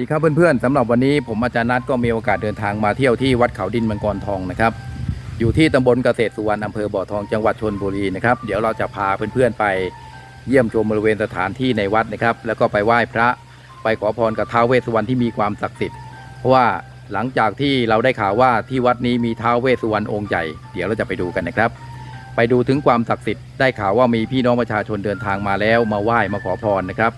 วัสดีครับเพื่อนๆสำหรับวันนี้ผมอาจารย์นัทก็มีโอกาสเดินทางมาเที่ยวที่วัดเขาดินมังกรทองนะครับอยู่ที่ตำบลเกษตรสุวรรณอำเภอบ่อทองจังหวัดชนบุรีนะครับเดี๋ยวเราจะพาเพื่อนๆไปเยี่ยมชมบริเวณสถานที่ในวัดนะครับ แล้วก็ไปไหว้พระไปขอพรกับท้าวเวสสุวรรณที่มีความศักดิ์สิทธิ์เพราะว่าหลังจากที่เราได้ข่าวว่าที่วัดนี้มีท้าวเวสสุวรรณองค์ใหญ่เดี๋ยวเราจะไปดูกันนะครับ ไปดูถึงความศักดิ์สิทธิ์ได้ข่าวว่ามีพี่น้องประชาชนเดินทางมาแล้วมาไหว้มาขอพรนะครับ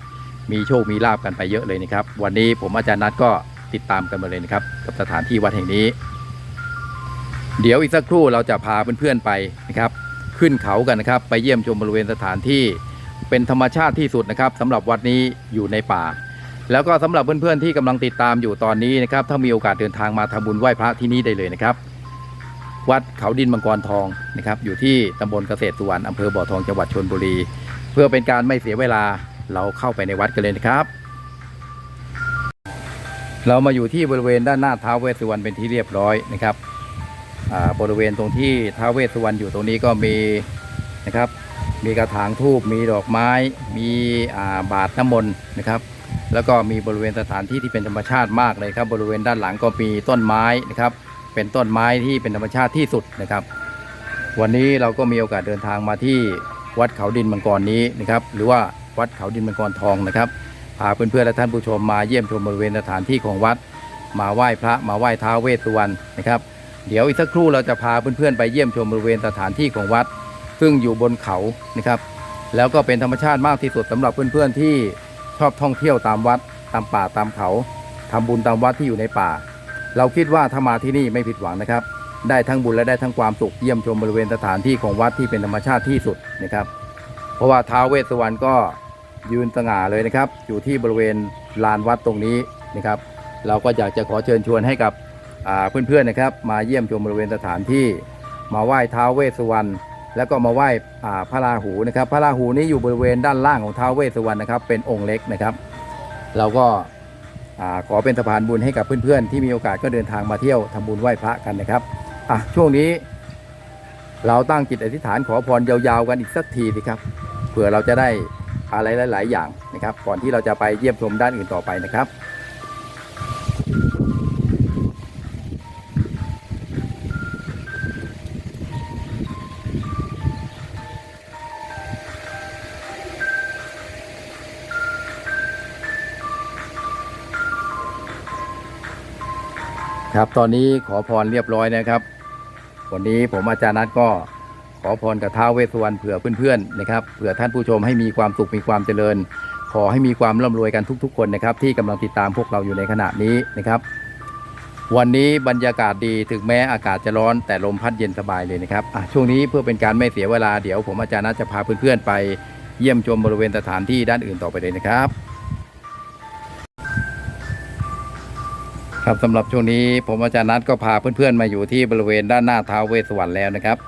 มีโชคมีลาบกันไปเยอะเลยนะครับ วันนี้ผมอาจารย์นัทก็ติดตามกันมาเลยนะครับ กับสถานที่วัดแห่งนี้ เดี๋ยวอีกสักครู่เราจะพาเพื่อนๆไปนะครับ ขึ้นเขากันนะครับ ไปเยี่ยมชมบริเวณสถานที่เป็นธรรมชาติที่สุดนะครับสำหรับวัดนี้อยู่ในป่า แล้วก็สำหรับเพื่อนๆที่กำลังติดตามอยู่ตอนนี้นะครับ ถ้ามีโอกาสเดินทางมาทำบุญไหว้พระที่นี่ได้เลยนะครับ วัดเขาดินมังกรทองนะครับ อยู่ที่ตำบลเกษตรสุวรรณอำเภอบ่อทองจังหวัดชลบุรี เพื่อเป็นการไม่เสียเวลา เราเข้าไปในวัดกันเลยนะครับ เรามาอยู่ที่บริเวณด้านหน้าท้าวเวสสุวรรณเป็นที่เรียบร้อยนะครับบริเวณตรงที่ท้าวเวสสุวรรณอยู่ตรงนี้ก็มีนะครับ มีกระถางทูบมีดอกไม้ มีาบาทน้ำมนต์นะครับ แล้วก็มีบริเวณสถานที่ที่เป็นธรรมชาติมากเลยครับ บริเวณด้านหลังก็มีต้นไม้นะครับ เป็นต้นไม้ที่เป็นธรรมชาติที่สุดนะครับ วันนี้เราก็มีโอกาสเดินทางมาที่วัดเขาดินมังกรนี้นะครับ หรือว่า วัดเขาดินมังกรทองนะครับพาเพื่อนๆและท่านผู้ชมมาเยี่ยมชมบริเวณสถานที่ของวัด มาไหว้พระมาไหว้ท้าวเวสสุวรรณนะครับ เดี๋ยวอีกสักครู่เราจะพาเพื่อนๆไปเยี่ยมชมบริเวณสถานที่ของวัด ซึ่งอยู่บนเขานะครับ แล้วก็เป็นธรรมชาติมากที่สุดสำหรับเพื่อนๆที่ชอบท่องเที่ยวตามวัดตามป่าตามเขาทำบุญตามวัดที่อยู่ในป่า เราคิดว่าถ้ามาที่นี่ไม่ผิดหวังนะครับ ได้ทั้งบุญและได้ทั้งความสุขเยี่ยมชมบริเวณสถานที่ของวัดที่เป็นธรรมชาติที่สุดนะครับ เพราะว่าท้าวเวสสุวรรณก็ ยืนสง่าเลยนะครับ อยู่ที่บริเวณลานวัดตรงนี้นะครับ เราก็อยากจะขอเชิญชวนให้กับเพื่อนๆนะครับ มาเยี่ยมชมบริเวณสถานที่ มาไหว้ท้าวเวสสุวรรณแล้วก็มาไหว้พระราหูนะครับ พระราหูนี้อยู่บริเวณด้านล่างของท้าวเวสสุวรรณนะครับ เป็นองค์เล็กนะครับ เราก็ขอเป็นสะพานบุญให้กับเพื่อนๆ ที่มีโอกาสก็เดินทางมาเที่ยวทำบุญไหว้พระกันนะครับอะช่วงนี้ เราตั้งจิตอธิษฐานขอพรยาวๆกันอีกสักทีสิครับเผื่อเราจะได้ อะไรหลาย ๆ อย่างนะครับ ก่อนที่เราจะไปเยี่ยมชมด้านอื่นต่อไปนะครับครับ ตอนนี้ขอพรเรียบร้อยนะครับ วันนี้ผมอาจารย์นัทก็ ขอพรกับท้าวเวสสวรรณเผื่อเพื่อนๆนะครับเผื่อท่านผู้ชมให้มีความสุขมีความเจริญ ขอให้มีความร่ำรวยกันทุก ๆ คนนะครับ ที่กำลังติดตามพวกเราอยู่ในขณะนี้นะครับ วันนี้บรรยากาศดีถึงแม้อากาศจะร้อนแต่ลมพัดเย็นสบายเลยนะครับช่วงนี้เพื่อเป็นการไม่เสียเวลาเดี๋ยวผมอาจารย์นัทจะพาเพื่อนๆไปเยี่ยมชมบริเวณสถานที่ด้านอื่นต่อไปเลยนะครับครับสำหรับช่วงนี้ผมอาจารย์นัทก็พาเพื่อนๆมาอยู่ที่บริเวณด้านหน้าท้าวเวสสวรรณแล้วนะครับ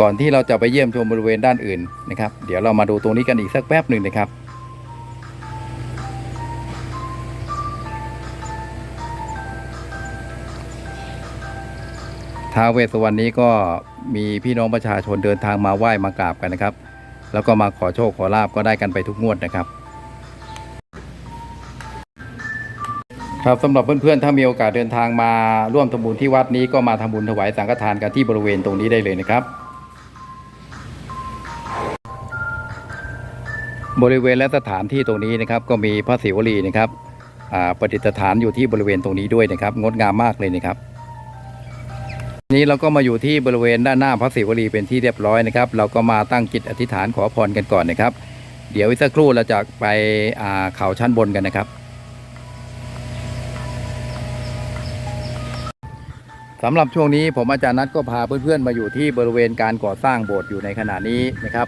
ก่อนที่เราจะไปเยี่ยมชมบริเวณด้านอื่นนะครับ เดี๋ยวเรามาดูตรงนี้กันอีกสักแป๊บหนึ่งนะครับท้าวเวสสวรรณนี้ก็มีพี่น้องประชาชนเดินทางมาไหว้มากราบกันนะครับ แล้วก็มาขอโชคขอลาบก็ได้กันไปทุกงวดนะครับ ครับสำหรับเพื่อนๆ ถ้ามีโอกาสเดินทางมาร่วมทำบุญที่วัดนี้ก็มาทำบุญถวายสังฆทานกันที่บริเวณตรงนี้ได้เลยนะครับ บริเวณและสถานที่ตรงนี้นะครับก็มีพระศิวลีนะครับประดิษฐานอยู่ที่บริเวณตรงนี้ด้วยนะครับ งดงามมากเลยนะครับ นี้เราก็มาอยู่ที่บริเวณด้านหน้าพระศิวลีเป็นที่เรียบร้อยนะครับ เราก็มาตั้งจิตอธิษฐานขอพรกันก่อนนะครับ เดี๋ยวอีกสักครู่เราจะไปเขาชั้นบนกันนะครับสำหรับช่วงนี้ผมอาจารย์นัทก็พาเพื่อนๆมาอยู่ที่บริเวณการก่อสร้างโบสถ์อยู่ในขณะนี้นะครับ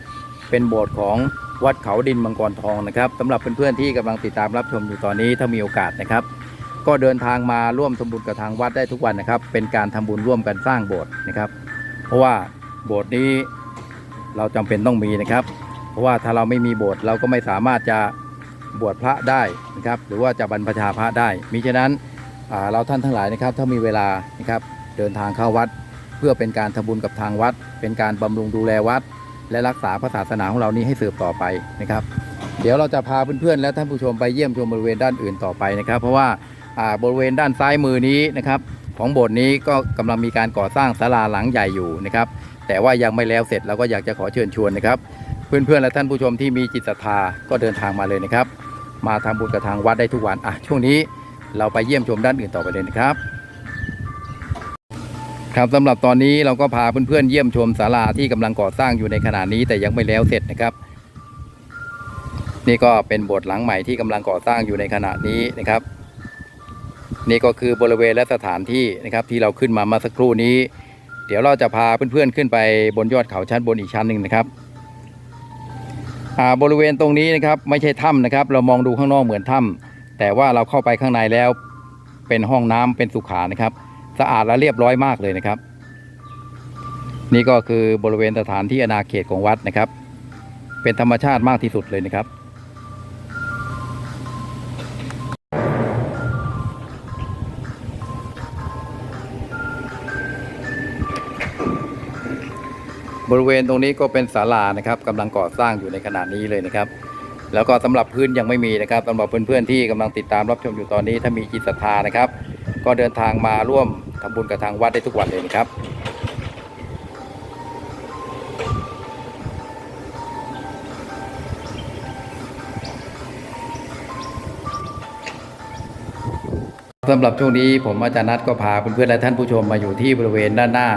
เป็นโบสถ์ของ วัดเขาดินมังกรทองนะครับสำหรับเพื่อนๆที่กำลังติดตามรับชมอยู่ตอนนี้ถ้ามีโอกาสนะครับ ก็เดินทางมาร่วมทำบุญกับทางวัดได้ทุกวันนะครับ เป็นการทำบุญร่วมกันสร้างโบสถ์นะครับ เพราะว่าโบสถ์นี้เราจำเป็นต้องมีนะครับ เพราะว่าถ้าเราไม่มีโบสถ์เราก็ไม่สามารถจะบวชพระได้นะครับ หรือว่าจะบรรพชาพระได้มิฉะนั้นเราท่านทั้งหลายนะครับ ถ้ามีเวลานะครับเดินทางเข้าวัด เพื่อเป็นการทำบุญกับทางวัด เป็นการบำรุงดูแลวัด และรักษาพระศาสนาของเรานี้ให้สืบต่อไปนะครับ เดี๋ยวเราจะพาเพื่อนๆและท่านผู้ชมไปเยี่ยมชมบริเวณด้านอื่นต่อไปนะครับ เพราะว่าบริเวณด้านซ้ายมือนี้นะครับของโบสถ์นี้ก็กำลังมีการก่อสร้างศาลาหลังใหญ่อยู่นะครับ แต่ว่ายังไม่แล้วเสร็จเราก็อยากจะขอเชิญชวนนะครับ เพื่อนๆและท่านผู้ชมที่มีจิตศรัทธาก็เดินทางมาเลยนะครับ มาทำบุญกับทางวัดได้ทุกวันอะช่วงนี้เราไปเยี่ยมชมด้านอื่นต่อไปเลยนะครับ ครับสำหรับตอนนี้เราก็พาเพื่อนๆเยี่ยมชมศาลาที่กำลังก่อสร้างอยู่ในขณะนี้แต่ยังไม่แล้วเสร็จนะครับ นี่ก็เป็นโบสถ์หลังใหม่ที่กำลังก่อสร้างอยู่ในขณะนี้นะครับ นี่ก็คือบริเวณและสถานที่นะครับ ที่เราขึ้นมาเมาสักครู่นี้ เดี๋ยวเราจะพาเพื่อนๆขึ้นไปบนยอดเขาชั้นบนอีกชั้นหนึ่งนะครับบริเวณตรงนี้นะครับไม่ใช่ถ้ำนะครับ เรามองดูข้างนอกเหมือนถ้ำแต่ว่าเราเข้าไปข้างในแล้วเป็นห้องน้ำเป็นสุขานะครับ สะอาดและเรียบร้อยมากเลยนะครับ นี่ก็คือบริเวณสถานที่อาณาเขตของวัดนะครับ เป็นธรรมชาติมากที่สุดเลยนะครับบริเวณตรงนี้ก็เป็นศาลานะครับกำลังก่อสร้างอยู่ในขณะนี้เลยนะครับ แล้วก็สำหรับพื้นยังไม่มีนะครับสำหรับเพื่อนๆที่กำลังติดตามรับชมอยู่ตอนนี้ถ้ามีจิตศรัทธานะครับ ก็เดินทางมาร่วม ทำบุญกับทางวัดได้ทุกวันเลยนะครับสำหรับช่วงนี้ผมอาจารย์นัทก็พาเพื่อนๆและท่านผู้ชมมาอยู่ที่บริเวณด้านหน้า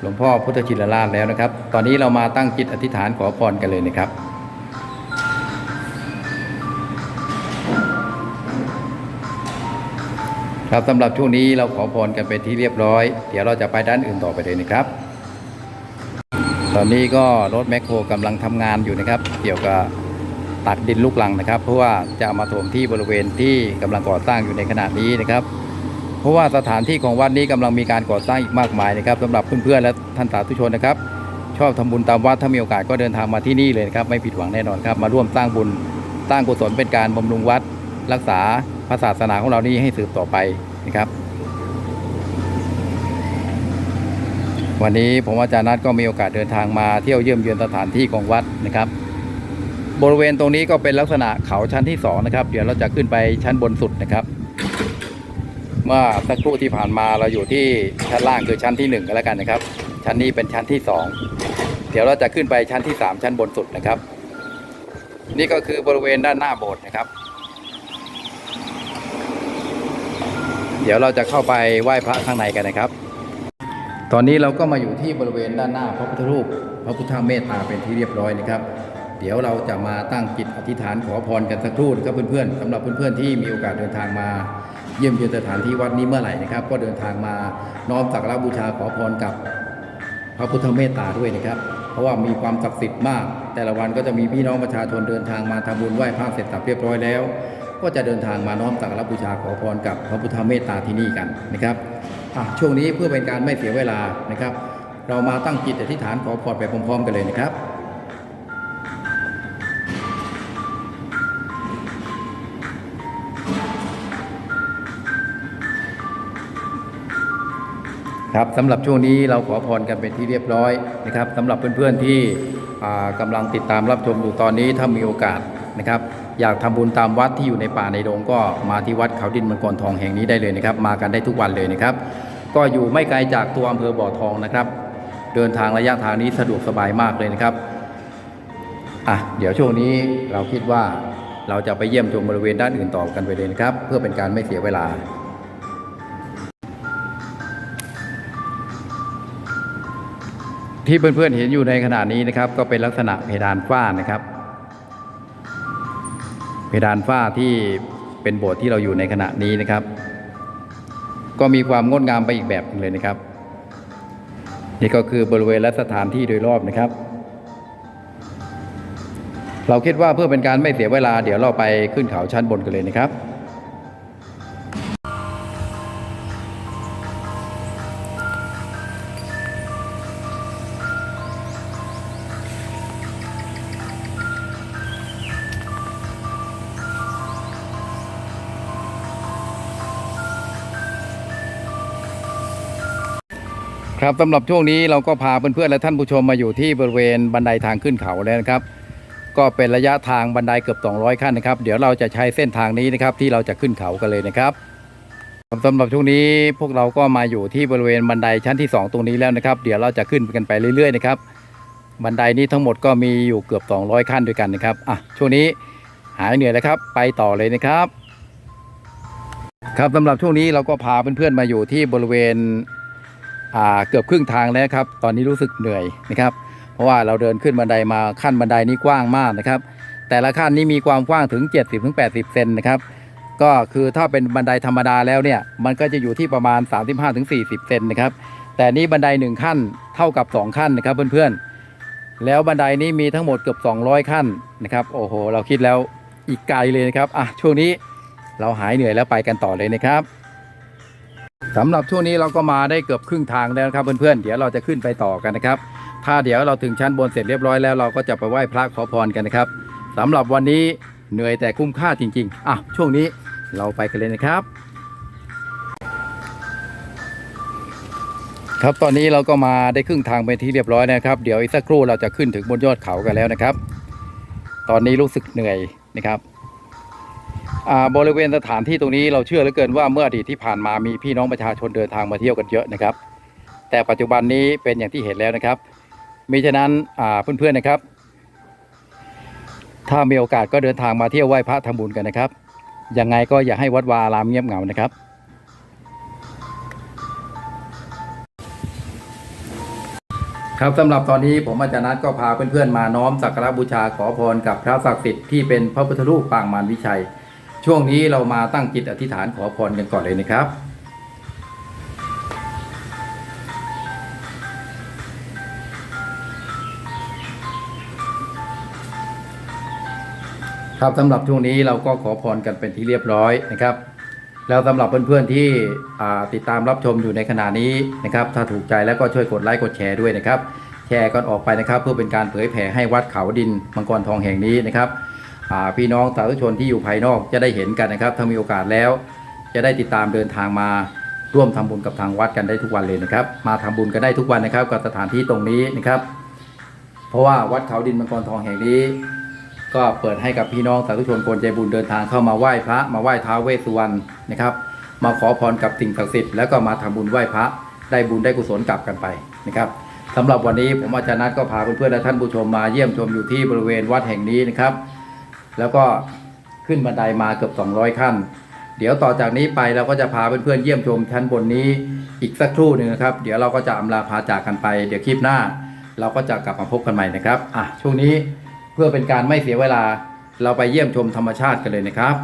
หลวงพ่อพุทธชินราชแล้วนะครับ ตอนนี้เรามาตั้งจิตอธิษฐานขอพรกันเลยนะครับ ครับสำหรับช่วงนี้เราขอพรกันเป็นที่เรียบร้อย เดี๋ยวเราจะไปด้านอื่นต่อไปเลยนะครับ ตอนนี้ก็รถแมคโครกำลังทำงานอยู่นะครับ เกี่ยวกับตักดินลูกลังนะครับ เพราะว่าจะเอามาถมที่บริเวณที่กำลังก่อสร้างอยู่ในขณะนี้นะครับ เพราะว่าสถานที่ของวัดนี้กำลังมีการก่อสร้างอีกมากมายนะครับสำหรับเพื่อนๆและท่านสาธุชนนะครับ ชอบทำบุญตามวัดถ้ามีโอกาสก็เดินทางมาที่นี่เลยนะครับ ไม่ผิดหวังแน่นอนครับ มาร่วมสร้างบุญสร้างกุศลเป็นการบำรุงวัด รักษาพระศาสนาของเรานี้ให้สืบต่อไปนะครับ วันนี้ผมอาจารย์นัทก็มีโอกาสเดินทางมาเที่ยวเยี่ยมเยือนสถานที่ของวัดนะครับ บริเวณตรงนี้ก็เป็นลักษณะเขาชั้นที่สองนะครับเดี๋ยวเราจะขึ้นไปชั้นบนสุดนะครับเมื่อสักครู่ที่ผ่านมาเราอยู่ที่ชั้นล่างคือชั้นที่หนึ่งก็แล้วกันนะครับ ชั้นนี้เป็นชั้นที่สองเดี๋ยวเราจะขึ้นไปชั้นที่สามชั้นบนสุดนะครับ นี่ก็คือบริเวณด้านหน้าโบสถ์นะครับ เดี๋ยวเราจะเข้าไปไหว้พระข้างในกันนะครับ ตอนนี้เราก็มาอยู่ที่บริเวณด้านหน้าพระพุทธรูป พระพุทธเมตตาเป็นที่เรียบร้อยนะครับ เดี๋ยวเราจะมาตั้งจิตอธิษฐานขอพรกันสักครู่นะครับเพื่อนๆสำหรับเพื่อนๆที่มีโอกาสเดินทางมาเยี่ยมเยือนสถานที่วัดนี้เมื่อไหร่นะครับ ก็เดินทางมาน้อมสักการะบูชาขอพรกับพระพุทธเมตตาด้วยนะครับ เพราะว่ามีความศักดิ์สิทธิ์มาก แต่ละวันก็จะมีพี่น้องประชาชนเดินทางมาทำบุญไหว้พระเสร็จสับเรียบร้อยแล้ว ก็จะเดินทางมาน้อมสักการะบูชาขอพรกับพระพุทธเมตตาที่นี่กันนะครับช่วงนี้เพื่อเป็นการไม่เสียเวลานะครับ เรามาตั้งจิตอธิษฐานขอพรไปพร้อมๆ กันเลยนะครับครับสำหรับช่วงนี้เราขอพรกันเป็นที่เรียบร้อยนะครับสำหรับเพื่อนๆที่กำลังติดตามรับชมอยู่ตอนนี้ถ้ามีโอกาสนะครับ อยากทำบุญตามวัดที่อยู่ในป่าในดงก็มาที่วัดเขาดินมังกรทองแห่งนี้ได้เลยนะครับ มากันได้ทุกวันเลยนะครับ ก็อยู่ไม่ไกลจากตัวอำเภอบ่อทองนะครับ เดินทางระยะทางนี้สะดวกสบายมากเลยนะครับอะเดี๋ยวช่วงนี้เราคิดว่าเราจะไปเยี่ยมชมบริเวณด้านอื่นต่อกันไปเลยนะครับ เพื่อเป็นการไม่เสียเวลาที่เพื่อนๆเห็นอยู่ในขณะนี้นะครับ ก็เป็นลักษณะเพดานฝ้านะครับ ดานฝ้าที่เป็นโบสถ์ที่เราอยู่ในขณะนี้นะครับ ก็มีความงดงามไปอีกแบบหนึงเลยนะครับ นี่ก็คือบริเวณและสถานที่โดยรอบนะครับ เราคิดว่าเพื่อเป็นการไม่เสียเวลา เดี๋ยวเราไปขึ้นเขาชั้นบนกันเลยนะครับ ครับสำหรับช่วงนี้เราก็พาเพื่อนๆและท่านผู้ชมมาอยู่ที่บริเวณบันไดทางขึ้นเขาแล้วนะครับ ก็เป็นระยะทางบันไดเกือบ 200 ขั้นนะครับ เดี๋ยวเราจะใช้เส้นทางนี้นะครับที่เราจะขึ้นเขากันเลยนะครับสำหรับช่วงนี้พวกเราก็มาอยู่ที่บริเวณบันไดชั้นที่ 2 ตรงนี้แล้วนะครับ เดี๋ยวเราจะขึ้นกันไปเรื่อยๆนะครับบันไดนี้ทั้งหมดก็มีอยู่เกือบ 200 ขั้นด้วยกันนะครับอะช่วงนี้หายเหนื่อยแล้วครับ ไปต่อเลยนะครับ ครับสำหรับช่วงนี้เราก็พาเพื่อนๆมาอยู่ที่บริเวณ เกือบครึ่งทางแล้วครับ ตอนนี้รู้สึกเหนื่อยนะครับ เพราะว่าเราเดินขึ้นบันไดมาขั้นบันไดนี้กว้างมากนะครับ แต่ละขั้นนี้มีความกว้างถึง 70-80 เซนนะครับ ก็คือถ้าเป็นบันไดธรรมดาแล้วเนี่ย มันก็จะอยู่ที่ประมาณ 35-40 เซนนะครับ แต่นี่บันไดหนึ่งขั้นเท่ากับ 2 ขั้นนะครับเพื่อนๆ แล้วบันไดนี้มีทั้งหมดเกือบ 200 ขั้นนะครับ โอ้โห เราคิดแล้วอีกไกลเลยนะครับ อะ ช่วงนี้เราหายเหนื่อยแล้วไปกันต่อเลยนะครับ สำหรับช่วงนี้เราก็มาได้เกือบครึ่งทางแล้วนะครับเพื่อนๆ เดี๋ยวเราจะขึ้นไปต่อกันนะครับ ถ้าเดี๋ยวเราถึงชั้นบนเสร็จเรียบร้อยแล้วเราก็จะไปไหว้พระขอพรกันนะครับสำหรับวันนี้เหนื่อยแต่คุ้มค่าจริงๆอะช่วงนี้เราไปกันเลยนะครับ ครับตอนนี้เราก็มาได้ครึ่งทางเป็นที่เรียบร้อยนะครับเดี๋ยวอีกสักครู่เราจะขึ้นถึงบนยอดเขากันแล้วนะครับ ตอนนี้รู้สึกเหนื่อยนะครับ บริเวณสถานที่ตรงนี้เราเชื่อเหลือเกินว่าเมื่ออดีตที่ผ่านมามีพี่น้องประชาชนเดินทางมาเที่ยวกันเยอะนะครับ แต่ปัจจุบันนี้เป็นอย่างที่เห็นแล้วนะครับมิฉะนั้นอ่าเพื่อนๆนะครับ ถ้ามีโอกาสก็เดินทางมาเที่ยวไหว้พระทำบุญกันนะครับยังไงก็อย่าให้วัดวาอารามเงียบเหงานะครับ ครับสำหรับตอนนี้ผมอาจารย์นัทก็พาเพื่อนๆมาน้อมสักการบูชาขอพรกับพระศักดิ์สิทธิ์ที่เป็นพระพุทธรูปปางมารวิชัย ช่วงนี้เรามาตั้งจิตอธิษฐานขอพรกันก่อนเลยนะครับ ครับสำหรับช่วงนี้เราก็ขอพรกันเป็นที่เรียบร้อยนะครับ แล้วสำหรับเพื่อนๆที่ติดตามรับชมอยู่ในขณะนี้นะครับ ถ้าถูกใจแล้วก็ช่วยกดไลค์กดแชร์ด้วยนะครับ แชร์กันออกไปนะครับ เพื่อเป็นการเผยแผ่ให้วัดเขาดินมังกรทองแห่งนี้นะครับ พี่น้องสาธุชนที่อยู่ภายนอกจะได้เห็นกันนะครับ ถ้ามีโอกาสแล้ว จะได้ติดตามเดินทางมาร่วมทำบุญกับทางวัดกันได้ทุกวันเลยนะครับ มาทำบุญกันได้ทุกวันนะครับ กับสถานที่ตรงนี้นะครับ เพราะว่าวัดเขาดินมังกรทองแห่งนี้ ก็เปิดให้กับพี่น้องสาธุชนคนใจบุญเดินทางเข้ามาไหว้พระ มาไหว้ท้าเวสสุวรรณนะครับ มาขอพรกับสิ่งศักดิ์สิทธิ์แล้วก็มาทำบุญไหว้พระได้บุญได้กุศลกลับกันไปนะครับสำหรับวันนี้ผมอาจารย์นัทก็พาเพื่อนๆและท่านผู้ชมมาเยี่ยมชมอยู่ที่บริเวณวัดแห่งนี้นะครับ แล้วก็ขึ้นบันไดมาเกือบ 200 ขั้น เดี๋ยวต่อจากนี้ไปเราก็จะพาเพื่อนๆเยี่ยมชมชั้นบนนี้อีกสักครู่หนึ่งนะครับ เดี๋ยวเราก็จะอำลาพาจากกันไป เดี๋ยวคลิปหน้า เราก็จะกลับมาพบกันใหม่นะครับอะช่วงนี้เพื่อเป็นการไม่เสียเวลาเราไปเยี่ยมชมธรรมชาติกันเลยนะครับ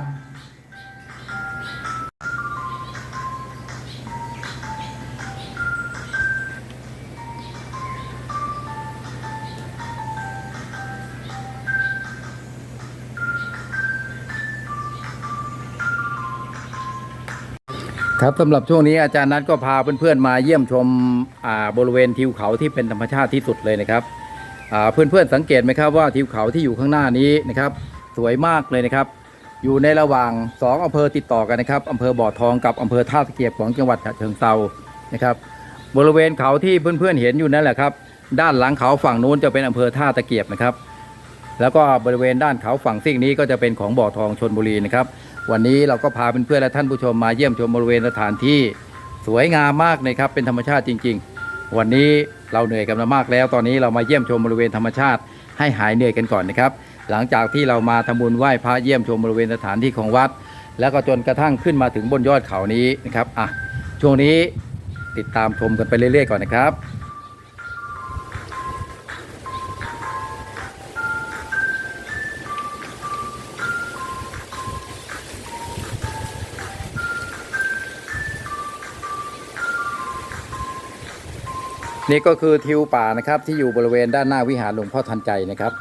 ครับสำหรับช่วงนี้อาจารย์นัทก็พาเพื่อนๆมาเยี่ยมชมบริเวณทิวเขาที่เป็นธรรมชาติที่สุดเลยนะครับเพื่อนๆสังเกตไหมครับว่าทิวเขาที่อยู่ข้างหน้านี้นะครับ สวยมากเลยนะครับ อยู่ในระหว่างสองอำเภอติดต่อกันนะครับอำเภอบ่อทองกับอำเภอท่าตะเกียบของจังหวัดฉะเชิงเซานะครับ บริเวณเขาที่เพื่อนๆเห็นอยู่นั่นแหละครับ ด้านหลังเขาฝั่งนู้นจะเป็นอำเภอท่าตะเกียบนะครับ แล้วก็บริเวณด้านเขาฝั่งซีกนี้ก็จะเป็นของบ่อทองชนบุรีนะครับ วันนี้เราก็พาเพื่อนๆและท่านผู้ชมมาเยี่ยมชมบริเวณสถานที่สวยงามมากนะครับเป็นธรรมชาติจริง ๆ วันนี้เราเหนื่อยกันมามากแล้ว ตอนนี้เรามาเยี่ยมชมบริเวณธรรมชาติให้หายเหนื่อยกันก่อนนะครับ หลังจากที่เรามาทำบุญไหว้พระเยี่ยมชมบริเวณสถานที่ของวัด แล้วก็จนกระทั่งขึ้นมาถึงบนยอดเขานี้นะครับอะช่วงนี้ติดตามชมกันไปเรื่อยๆก่อนนะครับ นี่ก็คือทิวป่านะครับที่อยู่บริเวณด้านหน้าวิหารหลวงพ่อทันใจนะครับ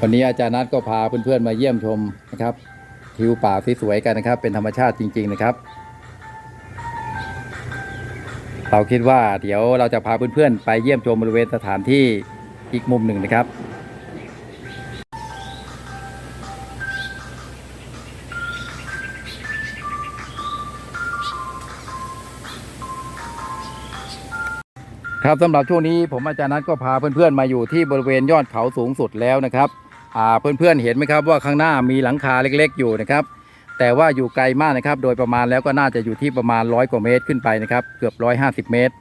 วันนี้อาจารย์นัทก็พาเพื่อนๆมาเยี่ยมชมนะครับทิวป่าที่สวยกันนะครับ เป็นธรรมชาติจริง ๆนะครับ เราคิดว่าเดี๋ยวเราจะพาเพื่อนๆไปเยี่ยมชมบริเวณสถานที่อีกมุมหนึ่งนะครับ ครับสำหรับช่วงนี้ผมอาจารย์นัทก็พาเพื่อนๆมาอยู่ที่บริเวณยอดเขาสูงสุดแล้วนะครับอ่าเพื่อนๆเห็นไหมครับว่าข้างหน้ามีหลังคาเล็กๆ อยู่นะครับ แต่ว่าอยู่ไกลมากนะครับ โดยประมาณแล้วก็น่าจะอยู่ที่ประมาณร้อยกว่าเมตรขึ้นไปนะครับเกือบร้อยห้าสิบเมตร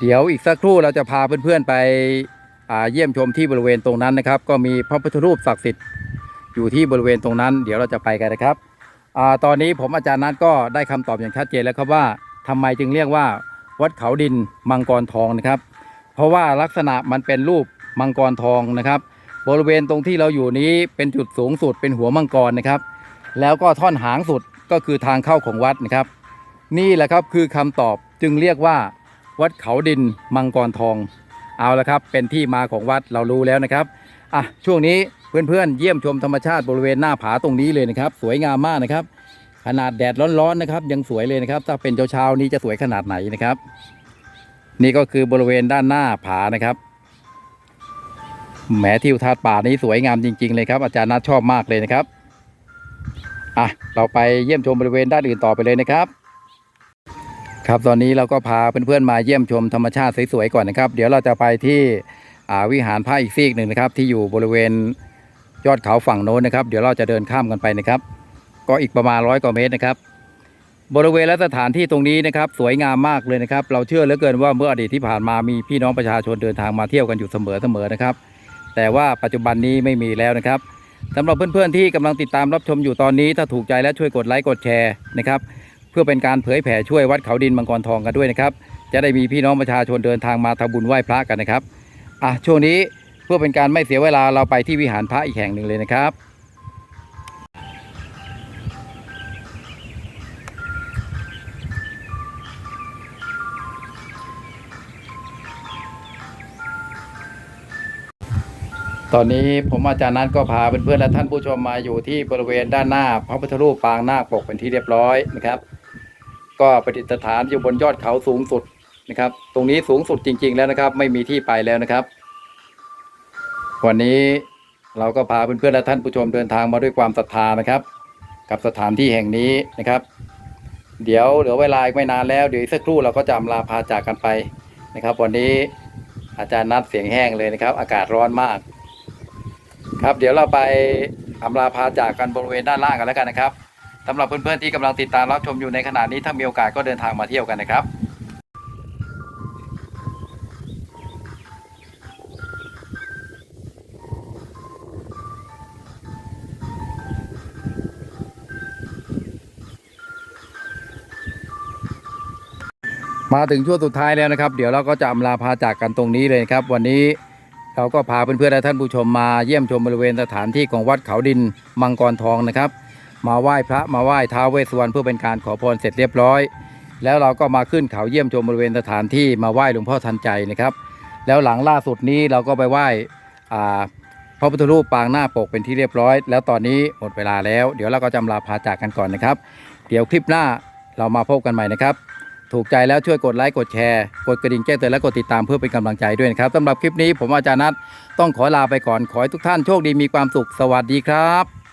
เดี๋ยวอีกสักครู่เราจะพาเพื่อนๆไปเยี่ยมชมที่บริเวณตรงนั้นนะครับ ก็มีพระพุทธรูปศักดิ์สิทธิ์อยู่ที่บริเวณตรงนั้น เดี๋ยวเราจะไปกันนะครับอตอนนี้ผมอาจารย์นัทก็ได้คำตอบอย่างชัดเจนแล้วครับว่าทำไมจึงเรียกว่า วัดเขาดินมังกรทองนะครับ เพราะว่าลักษณะมันเป็นรูปมังกรทองนะครับ บริเวณตรงที่เราอยู่นี้เป็นจุดสูงสุดเป็นหัวมังกรนะครับ แล้วก็ท่อนหางสุดก็คือทางเข้าของวัดนะครับ นี่แหละครับคือคำตอบจึงเรียกว่า วัดเขาดินมังกรทอง เอาละครับ เป็นที่มาของวัดเรารู้แล้วนะครับอะช่วงนี้เพื่อนๆเยี่ยมชมธรรมชาติบริเวณหน้าผาตรงนี้เลยนะครับ สวยงามมากนะครับ ขนาดแดดร้อนๆนะครับ ยังสวยเลยนะครับ ถ้าเป็นเช้าๆนี้จะสวยขนาดไหนนะครับ นี่ก็คือบริเวณด้านหน้าผานะครับแหมทิวทัศน์ป่านี้สวยงามจริง ๆ เลยครับ อาจารย์นัทชอบมากเลยนะครับอะเราไปเยี่ยมชมบริเวณด้านอื่นต่อไปเลยนะครับ ครับตอนนี้เราก็พาเพื่อนๆมาเยี่ยมชมธรรมชาติสวยๆก่อนนะครับ เดี๋ยวเราจะไปที่วิหารพระอีกซีกหนึ่งนะครับ ที่อยู่บริเวณยอดเขาฝั่งโน้นนะครับ เดี๋ยวเราจะเดินข้ามกันไปนะครับ ก็อีกประมาณร้อยกว่าเมตรนะครับ บริเวณและสถานที่ตรงนี้นะครับ สวยงามมากเลยนะครับ เราเชื่อเหลือเกินว่าเมื่ออดีตที่ผ่านมามีพี่น้องประชาชนเดินทางมาเที่ยวกันอยู่เสมอๆนะครับ แต่ว่าปัจจุบันนี้ไม่มีแล้วนะครับสำหรับเพื่อนๆที่กำลังติดตามรับชมอยู่ตอนนี้ ถ้าถูกใจและช่วยกดไลค์กดแชร์นะครับ เพื่อเป็นการเผยแผ่ช่วยวัดเขาดินมังกรทองกันด้วยนะครับ จะได้มีพี่น้องประชาชนเดินทางมาทำบุญไหว้พระกันนะครับอะช่วงนี้เพื่อเป็นการไม่เสียเวลาเราไปที่วิหารพระอีกแห่งหนึ่งเลยนะครับ ตอนนี้ผมอาจารย์นัทก็พาเพื่อนๆและท่านผู้ชมมาอยู่ที่บริเวณด้านหน้า พระพุทธรูปปางนาคปกเป็นที่เรียบร้อยนะครับ ก็ประดิษฐานอยู่บนยอดเขาสูงสุดนะครับ ตรงนี้สูงสุดจริง ๆ แล้วนะครับ ไม่มีที่ไปแล้วนะครับ วันนี้เราก็พาเพื่อนๆและท่านผู้ชมเดินทางมาด้วยความศรัทธานะครับ กับสถานที่แห่งนี้นะครับ เดี๋ยวเหลือเวลาอีกไม่นานแล้วเดี๋ยวสักครู่เราก็จะอำลาพาจากกันไปนะครับ วันนี้อาจารย์นัดเสียงแห้งเลยนะครับ อากาศร้อนมาก ครับ เดี๋ยวเราไปอำลาพาจากกันบริเวณด้านล่างกันแล้วกันนะครับสำหรับเพื่อนๆที่กำลังติดตามรับชมอยู่ในขณะนี้ถ้ามีโอกาสก็เดินทางมาเที่ยวกันนะครับมาถึงช่วงสุดท้ายแล้วนะครับ เดี๋ยวเราก็จะอำลาพาจากกันตรงนี้เลยครับ วันนี้ เราก็พาเพื่อนๆและท่านผู้ชมมาเยี่ยมชมบริเวณสถานที่ของวัดเขาดินมังกรทองนะครับ มาไหว้พระมาไหว้ท้าวเวสสวรรณเพื่อเป็นการขอพรเสร็จเรียบร้อย แล้วเราก็มาขึ้นเขาเยี่ยมชมบริเวณสถานที่มาไหว้หลวงพ่อทันใจนะครับ แล้วหลังล่าสุดนี้เราก็ไปไหว้พระพุทธรูปปางหน้าปกเป็นที่เรียบร้อย แล้วตอนนี้หมดเวลาแล้ว เดี๋ยวเราก็จะอำลาพาจากกันก่อนนะครับ เดี๋ยวคลิปหน้าเรามาพบกันใหม่นะครับ ถูกใจแล้วช่วยกดไลค์กดแชร์ กดกระดิ่งแจ้งเตือนและกดติดตามเพื่อเป็นกำลังใจด้วยนะครับสำหรับคลิปนี้ผมอาจารย์นัทต้องขอลาไปก่อนขอให้ทุกท่านโชคดีมีความสุขสวัสดีครับ